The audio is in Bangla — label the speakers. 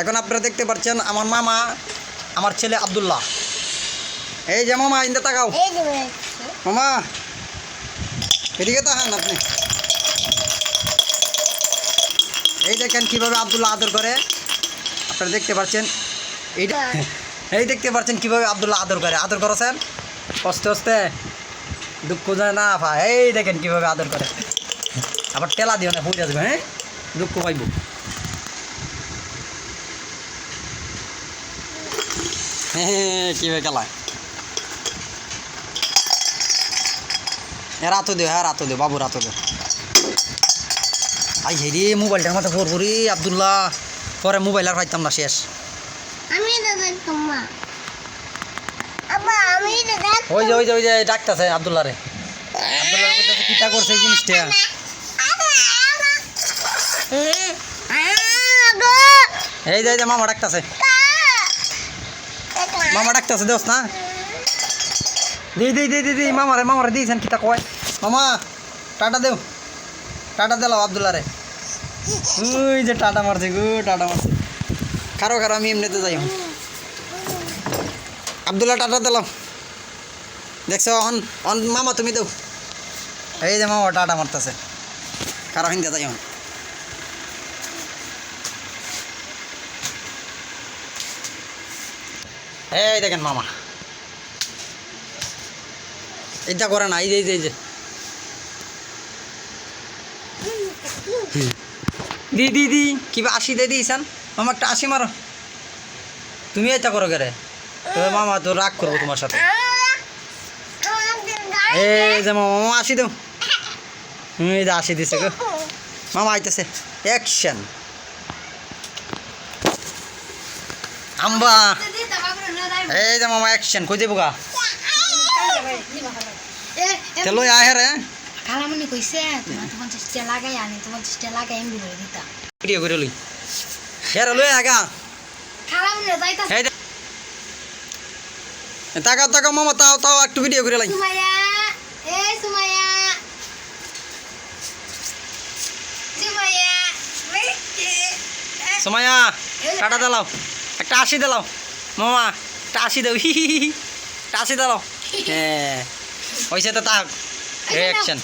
Speaker 1: এখন আপনারা দেখতে পাচ্ছেন আমার মামা আমার ছেলে আব্দুল্লাহ। এই যে মামা ইন্দা তাকাও। মামা এদিকে তাকান আপনি। এই দেখেন কীভাবে আব্দুল্লাহ আদর করে। আপনারা দেখতে পাচ্ছেন এইটা এই দেখতে পাচ্ছেন কীভাবে আবদুল্লাহ আদর করে। আদর করেছেন? কষ্ট আস্তে দুঃখ যায় না ভাই এই দেখেন কীভাবে আদর করে। আবার টেলা দিও না হয়ে যাবে হ্যাঁ? দুঃখ পাইব। হ্যাঁ কীভাবে খেলায় এ রাতো দে হ্যাঁ রাতো দে বাবু রাতো দে। আই হেরি মোবাইলটার মাথা ফোর করি আবদুল্লাহ। পরে মোবাইল আর পাইতাম না শেষ।
Speaker 2: আমি
Speaker 1: ওই যে ওই যে ওই যে ডাকতেছে আবদুল্লাহ রে আবদুল্লাহ কইতাছে কিটা করছে এই জিনিসটা? এই যে মামা ডাকতেছে। মামা ডাকতেছে দোস না। দি দি দি দি দি মামারে মামারে দিয়েছেন কিতা কয়। মামা, টাটা দেও। টাটা দিলাম আবদুল্লাহ রে ওই যে টাটা মারছে গো, টাটা মারছে। কারও কারও আমি এমনিতে যাই আবদুল্লাহ, টাটা দিলাম দেখছ অন অন মামা তুমি দেও। এই যে মামা টাটা মারতেছে। কারও হিন্দে যাই এই দেখেন মামা। এটা করে না এই যে যে, দি দি দি কিবা আশি দিয়ে দিয়েছেন? মামা একটা আশি মারো। তুমি এটা করো কেরে তবে মামা তো রাগ করব তোমার সাথে। এই যে মামা মামা আশি হুম, এই যে আশি দিছে গো। মামা আইতেছে। অ্যাকশন আম্বা এই যে মামা অ্যাকশন কই দেবো গা? তেলো আহে রে
Speaker 3: খালামনি কইছে তোমার তোমার চেষ্টা লাগাই আনি তোমার চেষ্টা লাগাই এমনি করে দিতা
Speaker 1: ভিডিও করে লই। হের লই আগা
Speaker 3: খালামনি যাইতা
Speaker 1: এই দে তাকাও তাকাও মামা তাও তাও একটু ভিডিও করে লাই।
Speaker 3: সুমাইয়া এ সুমাইয়া। সুমাইয়া
Speaker 1: সময়া টাটা দিলাও একটা আশি দিলাও মামা একটা আশি দেব হি হি হি একটা আশি দিলাও হ্যাঁ ওইসে তো তাক অ্যাকশন